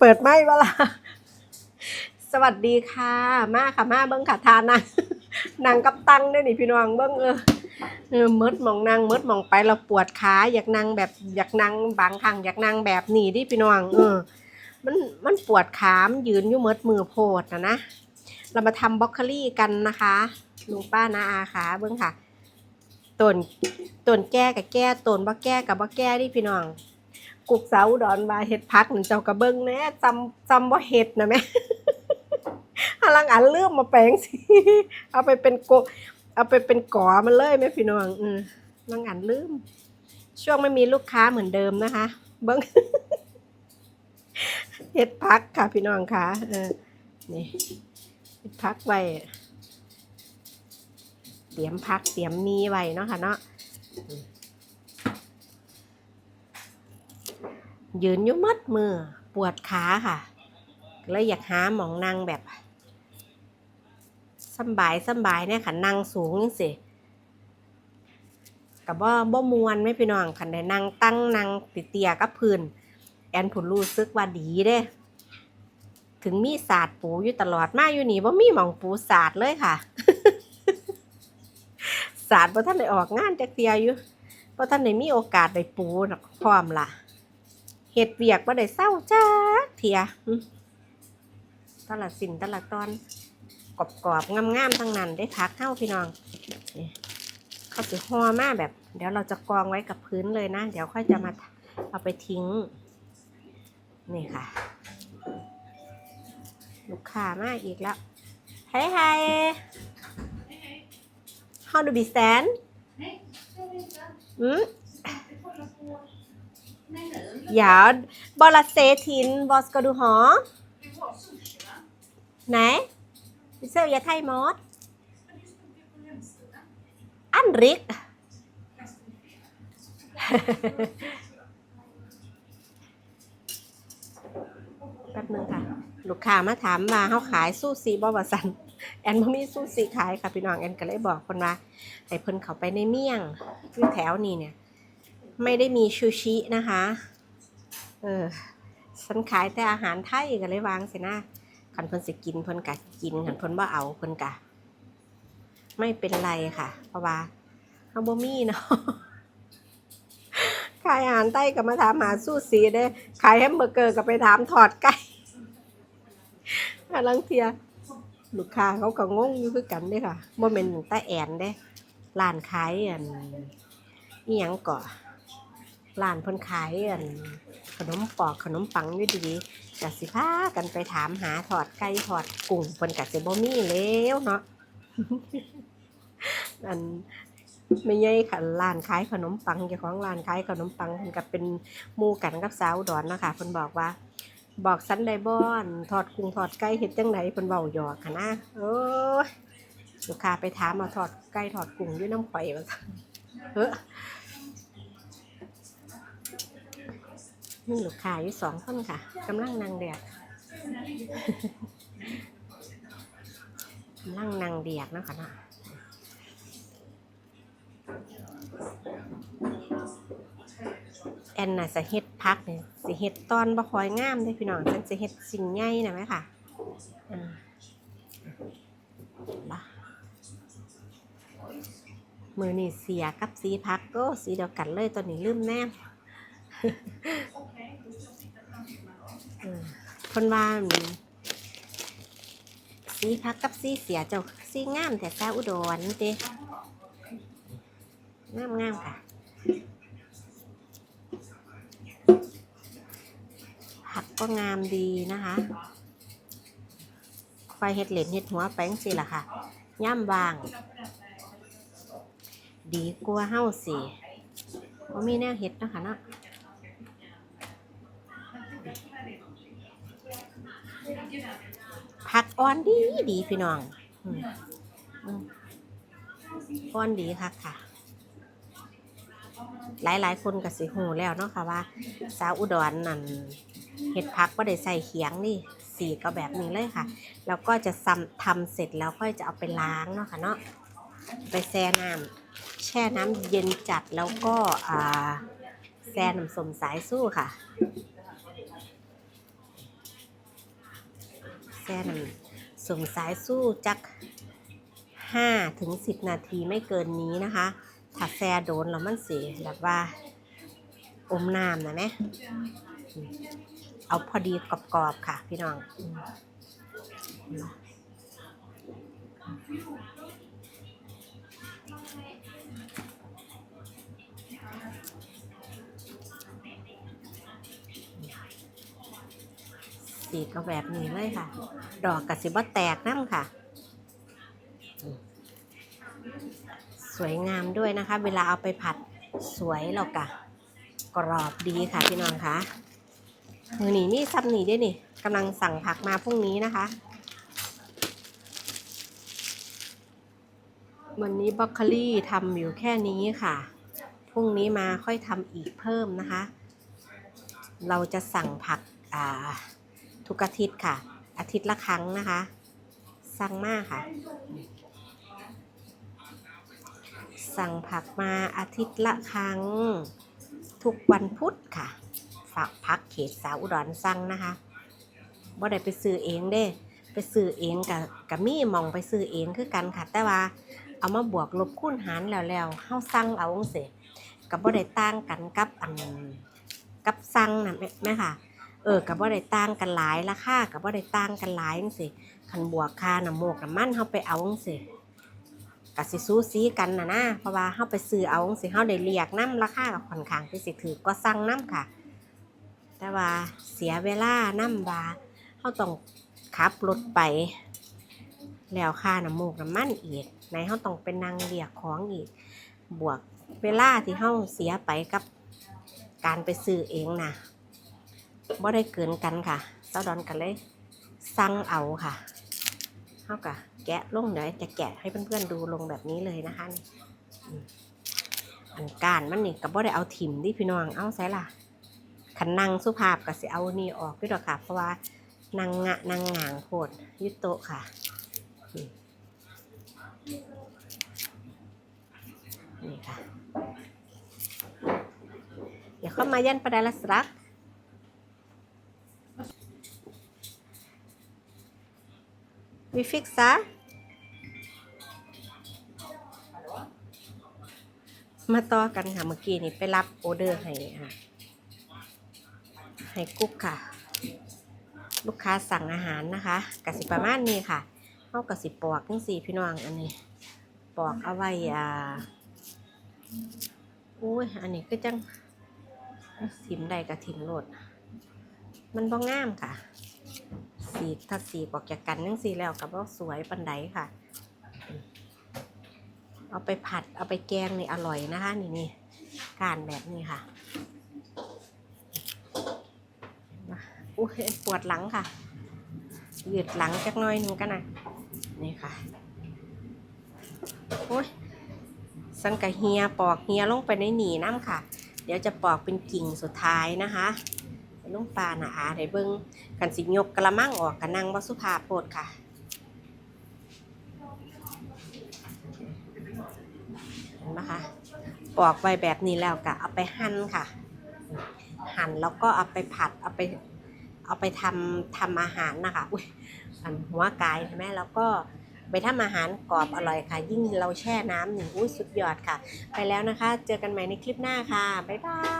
เปิดไม่เวลาสวัสดีค่ะ มาค่ะมาเบิ้งค่ะทานนางนางกับตังได้อนี่พี่น้องเบิ้งเออเออมดหมองนางมดหมองไปเราปวดขาอยากนั่งแบบอยากนั่งบางครั้งอยากนั่งแบบนี้ดิพี่น้องเออ มันมันปวดขามยืนอยู่มดมือโพดนะนะเรามาทำบล็อกโคลี่กันนะคะลุงป้านาอาค่ะเบิ้งค่ะต้นต้นแก้กับแก้ต้นบ่แก้กับบ่แก้ดิพี่น้อง กุกเสาดอนมาเฮ็ดพักนั่นเจ้ากระเบิ้งแน่จำจำบ่าเฮ็ดนะแม่หาลังอันเลื่อมมาแปลงสิเอาไปเป็นโกเอาไปเป็นก่อมันเลยแม่พี่น้องอืมลังอันลืม ช่วงไม่มีลูกค้าเหมือนเดิมนะคะ เบิ้งเฮ็ดพักค่ะพี่น้องค่ะเออนี่เฮ็ดพักไว้เตรียมพักเตรียมมีไว้เนาะค่ะเนาะ ยืนยู่มัดมือปวดขาค่ะเลยอยากหาหมองนั่งแบบสบายสบายเนี่ยค่ะนั่งสูงสิกับว่าบ่มวนไม่พี่น้องคันได้นั่งตั้งนั่งติเตียกับพื้น แอนผุนรู้สึกว่าดีเด้ ถึงมีศาสตร์ปูอยู่ตลอดมาอยู่นี่บ่มีหมองปูศาสตร์เลยค่ะศาสตร์บ่ท่านได้ออกงานจักเตียอยู่บ่ท่านได้มีโอกาสได้ปูนักพร้อมล่ะ เฮ็ดเวียกบ่ได้เศร้าจักเทียหึแตละสินแตละตอนกรอบๆงามๆทั้งนั้นได้พักเข้าพี่น้องนี่เขาสิห่อมาแบบ เดี๋ยวเราจะกองไว้กับพื้นเลยนะ เดี๋ยวค่อยจะมาเอาไปทิ้ง นี่ค่ะ ลูกค้ามาอีกแล้ว Hey hi How do we stand อืม Ja, bara se till vad ska du ha? Nej, vi säljer thaimat. Anrik. แป๊บนึงค่ะ ลูกค้ามาถามมาเขาขายซูซีบ่ว่าสันแอนบ่มีซูซีขายค่ะพี่น้องแอนก็เลยบอกคนว่าให้เพิ่นเข้าไปในเมี่ยงที่แถวนี้เนี่ย ไม่ได้มีชูชินะคะ เออฉันขายแต่อาหารไทยก็เลยวางสินะคันเพิ่นสิกินเพิ่นกะกินคันเพิ่นบ่เอาเพิ่นกะ ไม่เป็นไรค่ะ เพราะว่าเฮาบ่มีเนาะขายอาหารไทยก็มาถามหาซูซีเด้ขายแฮมเบอร์เกอร์ก็ไปถามถอดไก่อาลังเทีย ลูกค้าเขาก็งงอยู่คือกันเด้ค่ะบ่แม่นตาแอนเด้ร้านขายอันอีหยังก่อร้านเพิ่นขายอัน ขนมปอกขนมปังอยู่ดีๆกสิพากันไปถามหาถอดไก่ถอดกุ้งเพิ่นกสิบ่มีแล้วเนาะอันไม่ใหญ่ค่ะร้านขายขนมปังเจ้าของร้านขายขนมปังเพิ่นก็เป็นมู่กันกับสาวดอนเนาะคะเพิ่นบอกว่า บอกสันไดบอนถอดกุ้งถอดไก่เฮ็ดจังไดเพิ่นเว้าหยอกค่ะนะโอ้ยลูกค้าไปถามมาถอดไก่ถอดกุ้งอยู่น้ำข่อยว่าเฮ้อ มีลูกค้าอยู่สองคนค่ะกำลังนั่งเดียกกำลังนั่งเดียกเนะคะนะแอนน่ะจะเฮ็ดพักเนี่ยสิเฮ็ดตอนบ่คอยงามเด้พี่น้องฉันสิเฮ็ดสิ่งใหญ่นะไหมค่ะอ่าบ่มือนี่เสียกับสีพักก็สีเดียวกันเลยตัวนี้ลืมแน่อืม คนว่าอืมสีพักกับสีเสียเจ้าสีงามแต่ซาอุดรเด้งามงามค่ะผักก็งามดีนะคะไฟเห็ดเหล็ดเห็ดหัวแป้งสิล่ะค่ะย่ำวาง ดีกว่าเฮ้าสิว่ามีแนวเห็ดนะคะเนาะ ผักอ่อนดีดีพี่น้องอ่อนดีค่ะค่ะ หลายหลายคนก็สิหูแล้วเนาะค่ะว่า สาวอุดรนั่นเห็ดผักก็ได้ใส่เขียงนี่สีก็แบบนี้เลยค่ะ แล้วก็จะซำทำเสร็จแล้วค่อยจะเอาไปล้างเนาะค่ะเนาะไปแช่น้ำแช่น้ำเย็นจัดแล้วก็อ่าแช่น้ำส้มสายสู้ค่ะ นส่งสายสู้จัก 5 ถึง 10 นาทีไม่เกินนี้นะคะ ถ้าแช่โดนแล้วมันสีแบบว่า อมน้ำนะแม่อืมเอาพอดีกรอบๆค่ะพี่น้อง สีก็แบบนี้เลยค่ะ ดอกกระสิบแตกน้ำค่ะ สวยงามด้วยนะคะ เวลาเอาไปผัดสวยแล้วกะกรอบดีค่ะพี่น้องคะมือหนีนี่ซับหนีด้วยนี่กำลังสั่งผักมาพรุ่งนี้นะคะ วันนี้บรอกโคลี่ทำอยู่แค่นี้ค่ะ พรุ่งนี้มาค่อยทำอีกเพิ่มนะคะ เราจะสั่งผักอ่า ทุกอาทิตย์ค่ะ อาทิตย์ละครั้งนะคะ สั่งมากค่ะ สั่งผักมาอาทิตย์ละครั้ง ทุกวันพุธค่ะ ฝากพักเขตสาวอุดรสั่งนะคะบ่ได้ไปซื้อเองเด้ไปซื้อเองกับกับมีหมองไปซื้อเองคือกันค่ะ แต่ว่าเอามาบวกลบคูณหารแล้วแล้วเฮาสั่งเอาจังซี่กับบ่ได้ต่างกันกับอันกับสั่งนะแม่ค่ะ เออกับบ่าได้ต่างกันหลายราคากับบ่าได้ต่างกันหลายจังซี่คันบวกค่าน้ำโมกน้ำมันเฮาไปเอาจังซี่ก็สิสู้ซีกันนะนะเพราะว่าเฮาไปซื้อเอาจังซี่เฮาได้เรียกนํราคาก็ค่อนข้างที่สิถือก็สั่งนํค่ะ แต่ว่าเสียเวลาน้ำว่าเฮาต้องขับรถไป แล้วค่าน้ำมูกน้ำมันอีกในเฮาต้องเป็นนางเรียกของอีก บวกเวลาที่เฮาเสียไปกับการไปซื้อเองนะ บ่ได้เกินกันค่ะเจ้าดอนกันเลยสั่งเอาค่ะเฮากะแกะลงเดี๋ยวจะแกะให้เพื่อนๆดูลงแบบนี้เลยนะคะนี่อันกานมันนี่ก็บ่ได้เอาถิ่มดิพี่น้องเอาใส่ล่ะขันนางสุภาพก็สิเอานี่ออกด้วยดอกค่ะ เพราะว่านางงะนางหงางโพดอยุโตะค่ะนี่นี่ค่ะ เดี๋ยวเข้ามายันประดาลสรัก วิฟิกซะมาต่อกันค่ะเมื่อกี้นี่ไปรับออเดอร์ให้ค่ะ ให้กุ๊กค่ะ ลูกค้าสั่งอาหารนะคะกสิประมาณนี้ค่ะเอากสิปอกนี่สี่พี่น้องอันนี้ ปอกเอาไว้อ่าอุ้ยอันนี้ก็จังถิมใดกับถิมโลด มันบ่งามค่ะ สีถ้าสีกอกจากกันนั่งสีแล้วกับว่าสวยปันไดค่ะ เอาไปผัดเอาไปแกงนี่อร่อยนะคะนี่นี่การแบบนี้ค่ะอุ้ยปวดหลังค่ะยืดหลังจักน้อยหนึงกันนะนี่ค่ะโอ้ยสันกะเฮียปอกเฮียลงไปในหนีน้ำค่ะ เดี๋ยวจะปอกเป็นกิ่งสุดท้ายนะคะ ลงปลาหนาอาได้เบิ้งกันสิยกกระมังออกกันนั่งวัสุภาพโพดค่ะเห็นไหมคะปอกไวแบบนี้แล้วก็เอาไปหั่นค่ะ หั่นแล้วก็เอาไปผัดเอาไปเอาไปทำทำอาหารนะคะอุ้ยหัวกายใช่ไหมแล้วก็ไปทำอาหารกรอบอร่อยค่ะ ยิ่งเราแช่น้ำหนึ่งอุ้ยสุดยอดค่ะ ไปแล้วนะคะ เจอกันใหม่ในคลิปหน้าค่ะ บ๊ายบาย